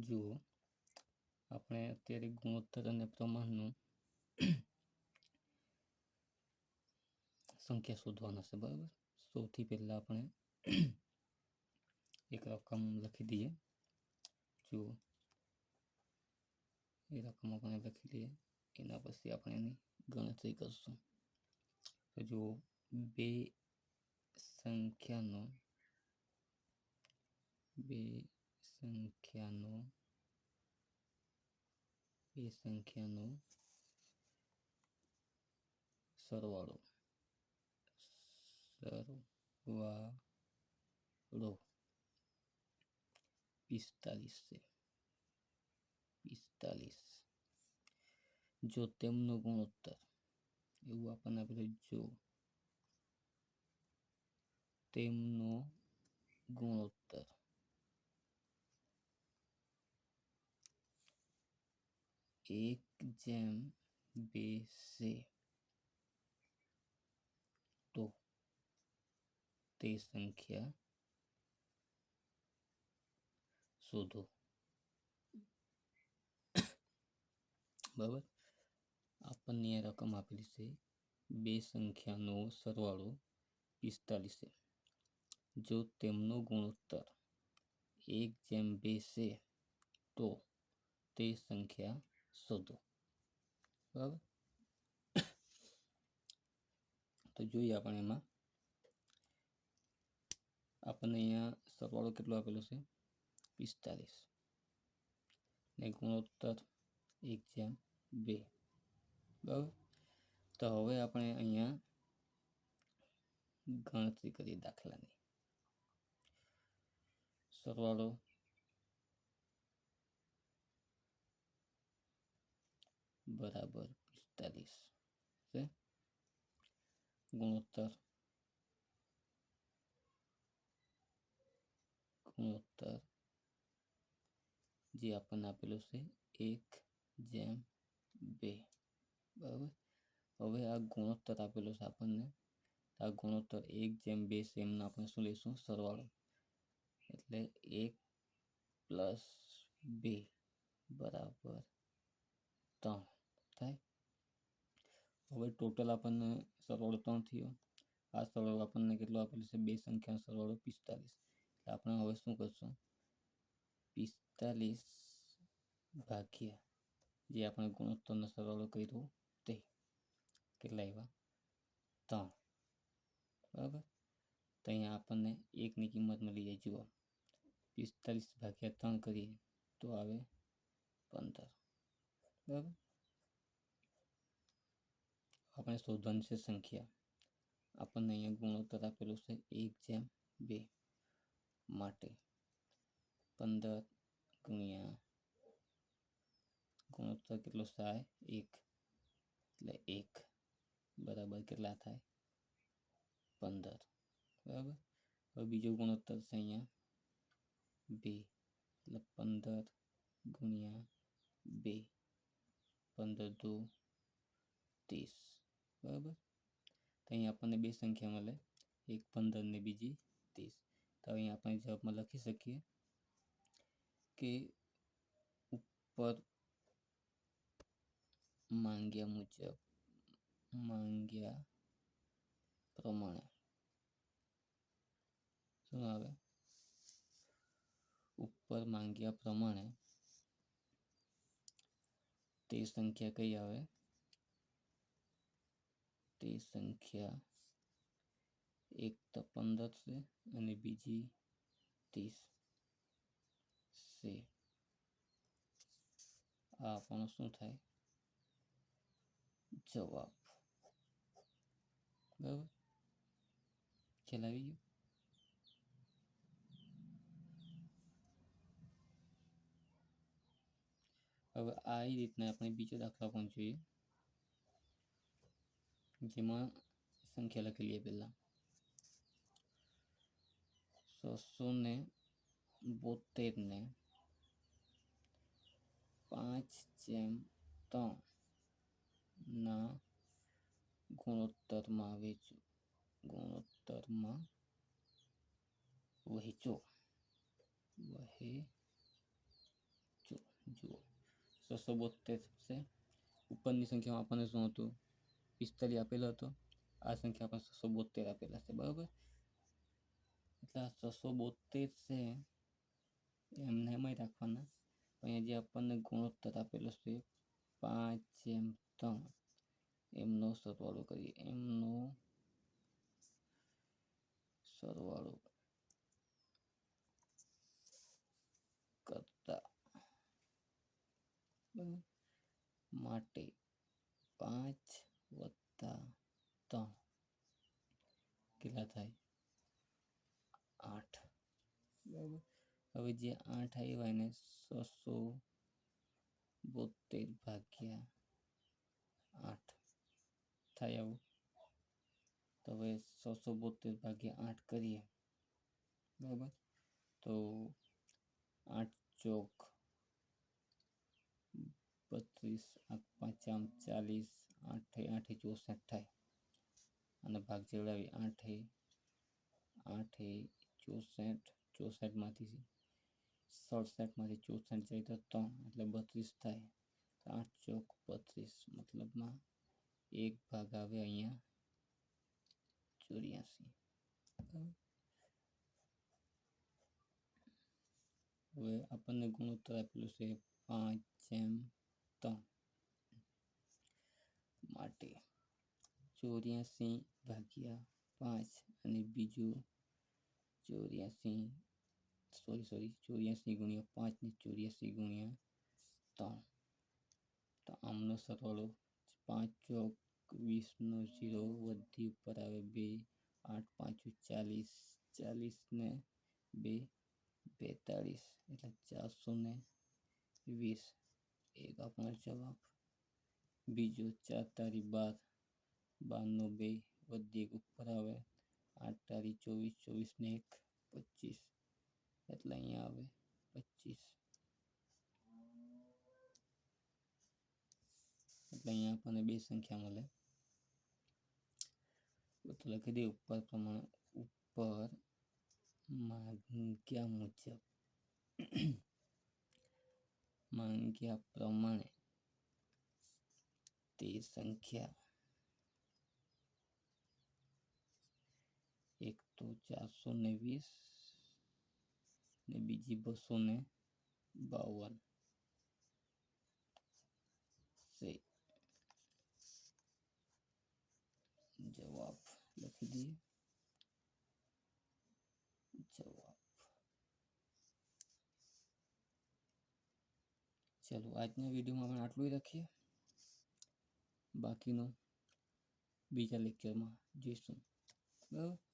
જુઓ, આપણે અત્યારે ગુણોત્તર અને પ્રમાણનું સંખ્યા શોધવાના છે, બરાબર? સૌથી પહેલાં આપણે એક રકમ લખી દઈએ. જુઓ, એ રકમ આપણે લખી દઈએ. એના પછી આપણે એની ગણતરી કરશું. તો જુઓ, બે સંખ્યાનો, બે સંખ્યાનો બે સંખ્યાનો સરવાળો સરવાળો પિસ્તાલીસ છે પિસ્તાલીસ જો તેમનો ગુણોત્તર એવું આપણને આપેલું જો તેમનો ગુણોત્તર એક જેમ બે છે તો તે સંખ્યા શોધો બરાબર આપણને રકમ આપેલી છે બે સંખ્યાનો સરવાળો પિસ્તાલીસ છે જો તેમનો ગુણોત્તર એક જેમ બે છે તો તે સંખ્યા શોધો. બરાબર? તો જોઈએ આપણે એમાં. આપણને અહીંયા સરવાળો કેટલો આપેલો છે? પિસ્તાલીસ. ને ગુણોત્તર એક જેમ બે. બરાબર? તો હવે આપણે અહીંયા ગણતરી કરીએ દાખલાની. સરવાળો બરાબર પિસ્તાલીસ છે ગુણોત્તર ગુણોત્તર જે આપણને આપેલું છે એક જેમ બે બરાબર હવે આ ગુણોત્તર આપેલો છે આપણને આ ગુણોત્તર એક જેમ બે છે એમનો આપણે શું લઈશું સરવાળો એટલે એક પ્લસ બે બરાબર ત્રણ થાય? હવે ટોટલ આપણને સરવાળો ત્રણ થયો. આ સરવાળો આપણને કેટલો આપેલો છે? બે સંખ્યાનો સરવાળો પિસ્તાલીસ. એટલે આપણે હવે શું કરશું? પિસ્તાલીસ ભાગ્યા જે આપણે ગુણોત્તરનો સરવાળો કર્યો તે કેટલા આવ્યા? ત્રણ. બરાબર? તો અહીંયા આપણને એકની કિંમત મળી જાય. જુઓ. પિસ્તાલીસ ભાગ્યા ત્રણ કરીએ તો આવે પંદર. બરાબર? આપણે શોધવાની છે સંખ્યા. આપણને અહીંયા ગુણોત્તર આપેલું છે એક જેમ બે માટે પંદર ગુણ્યા ગુણોત્તર કેટલો થાય? એક. એટલે એક બરાબર કેટલા થાય? પંદર. બરાબર? હવે બીજો ગુણોત્તર છે અહીંયા બે. એટલે પંદર ગુણ્યા બે. પંદર દો, ત્રીસ. બરાબર? તો અહીંયા આપણને બે સંખ્યા મળે. એક પંદર ને બીજી ત્રીસ. તો અહીંયા આપણે જવાબમાં લખી શકીએ કે ઉપર માંગ્યા મુજબ, માંગ્યા પ્રમાણે. શું આવે? ઉપર માંગ્યા પ્રમાણે તે સંખ્યા કઈ આવે? તે સંખ્યા એક તો પંદર છે અને બીજી ત્રીસ છે. આ આપણો શું થાય? જવાબ. બરાબર? ખ્યાલ આવી ગયો? હવે આ રીતના આપણે બીજો દાખલા પણ જોઈએ. જેમાં સંખ્યા લખેલી પહેલાં છસો ને બોતેરને પાંચ જેમ ત્રણ ના ગુણોત્તરમાં વેચો ગુણોત્તરમાં વહેંચો વહે જુઓ છસો બોતેર છે ઉપરની સંખ્યામાં આપણને શું હતું પિસ્તાલીસ આપેલો હતો. આ સંખ્યા પણ છસો બોતેર આપેલા છે, બરાબર? એટલે આ છસો બોતેર છે, એમને એમાંય રાખવાના. અહીંયા જે આપણને ગુણોત્તર આપેલો છે, પાંચ એમ ત્રણ. એમનો સરવાળો કરીએ, એમનો સરવાળો કરતા માટે પાંચ વત્તા ત્રણ કેટલા થાય આઠ બરાબર હવે જે આઠ આવ્યા એને છસો બોતેર ભાગ્યા આઠ થાય આવું તો હવે છસો બોતેર ભાગ્યા આઠ કરીએ બરાબર તો આઠ ચોક બત્રીસ આઠ પાંચામ ચાલીસ આઠે આઠે ચોસઠ થાય અને ભાગ જેવડાવી આઠે આઠે ચોસઠ, ચોસઠમાંથી સડસઠમાંથી ચોસઠ જઈ તો ત્રણ, એટલે બત્રીસ થાય. આઠ ચોક બત્રીસ, મતલબમાં એક ભાગ આવે અહીંયા ચોર્યાસી. હવે આપણને ગુણોત્તર આપેલું છે પાંચ જેમ ત્રણ. માટે ચોર્યાસી ભાગ્યા પાંચ અને બીજું ચોર્યાસી સોરી સોરી ચોર્યાસી ગુણ્યા પાંચ ને ચોર્યાસી ગુણ્યા ત્રણ. તો આમનો સરવાળો પાંચ ચોક વીસનો જીરો વધી ઉપર આવે બે, આઠ પાંચ ચાલીસ ચાલીસ ને બે, બેતાળીસ, એટલે ચારસો ને વીસ. એક આપણો જવાબ. બીજો ચાર તારી બાર. બારનો બે વધી એક ઉપર આવે આઠ તારી ચોવીસ ચોવીસ ને એક પચીસ એટલે અહીંયા આવે પચીસ એટલે અહીંયા આપણને બે સંખ્યા મળે તો લખી દઈએ ઉપર પ્રમાણે ઉપર માંગ્યા મુજબ માંગ્યા પ્રમાણે તે સંખ્યા એક તો ચારસો ને વીસ ને બીજી બસો ને બાવન છે જવાબ લખી દઈએ જવાબ ચલો આજના વિડીયોમાં આપણે આટલું જ રાખીએ બાકીનો બીજા લેક્ચરમાં જોઈશું બરાબર